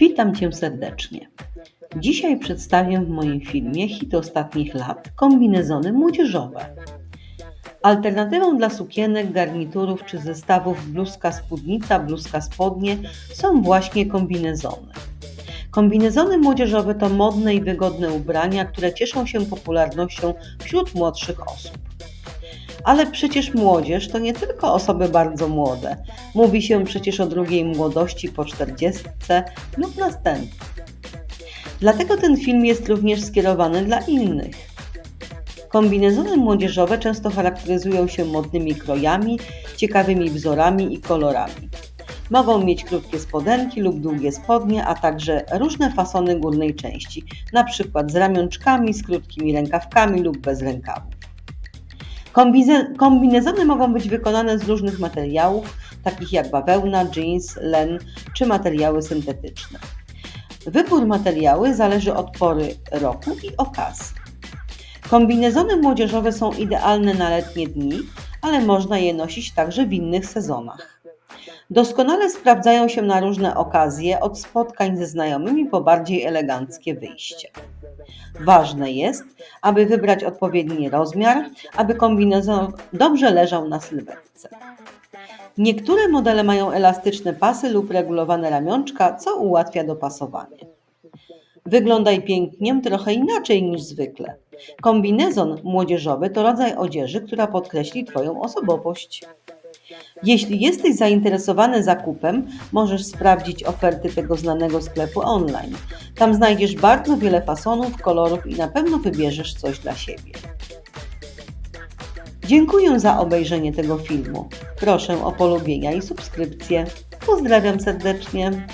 Witam Cię serdecznie. Dzisiaj przedstawię w moim filmie hit ostatnich lat kombinezony młodzieżowe. Alternatywą dla sukienek, garniturów czy zestawów bluzka spódnica, bluzka spodnie są właśnie kombinezony. Kombinezony młodzieżowe to modne i wygodne ubrania, które cieszą się popularnością wśród młodszych osób. Ale przecież młodzież to nie tylko osoby bardzo młode. Mówi się przecież o drugiej młodości po czterdziestce lub następnej. Dlatego ten film jest również skierowany dla innych. Kombinezony młodzieżowe często charakteryzują się modnymi krojami, ciekawymi wzorami i kolorami. Mogą mieć krótkie spodenki lub długie spodnie, a także różne fasony górnej części, przykład z ramionczkami, z krótkimi rękawkami lub bez rękawów. Kombinezony mogą być wykonane z różnych materiałów, takich jak bawełna, jeans, len czy materiały syntetyczne. Wybór materiału zależy od pory roku i okazji. Kombinezony młodzieżowe są idealne na letnie dni, ale można je nosić także w innych sezonach. Doskonale sprawdzają się na różne okazje, od spotkań ze znajomymi po bardziej eleganckie wyjścia. Ważne jest, aby wybrać odpowiedni rozmiar, aby kombinezon dobrze leżał na sylwetce. Niektóre modele mają elastyczne pasy lub regulowane ramionczka, co ułatwia dopasowanie. Wyglądaj pięknie trochę inaczej niż zwykle. Kombinezon młodzieżowy to rodzaj odzieży, która podkreśli Twoją osobowość. Jeśli jesteś zainteresowany zakupem, możesz sprawdzić oferty tego znanego sklepu online. Tam znajdziesz bardzo wiele fasonów, kolorów i na pewno wybierzesz coś dla siebie. Dziękuję za obejrzenie tego filmu. Proszę o polubienia i subskrypcję. Pozdrawiam serdecznie.